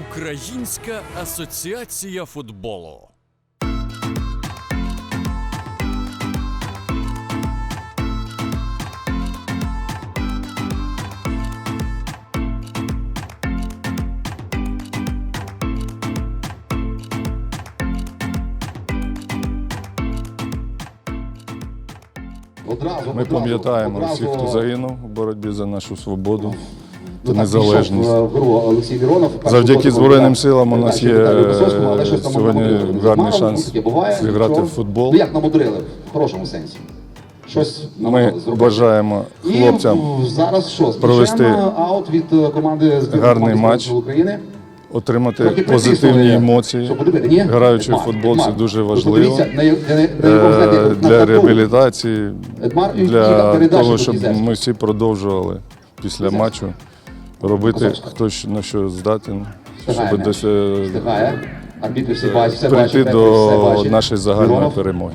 Українська асоціація футболу. Одразу, Ми одразу, пам'ятаємо одразу всіх, хто загинув у боротьбі за нашу свободу Ну, незалежність. е, Олексій Міронов. Завдяки Збройним силам у нас є там сьогодні гарний шанс зіграти в футбол. Ну як намудрили? В хорошому сенсі. Щось Ми бажаємо хлопцям в- зараз що? провести аут від е, команди гарний матч. України. отримати позитивні емоції. Граючи в футбол, це дуже важливо е, для реабілітації, для того, щоб ми всі продовжували після матчу робити хтось на що здатен, щоб м'яч. досягти Встигає. Арбітри всі бачать, все прийти до нашої загальної перемоги перемоги.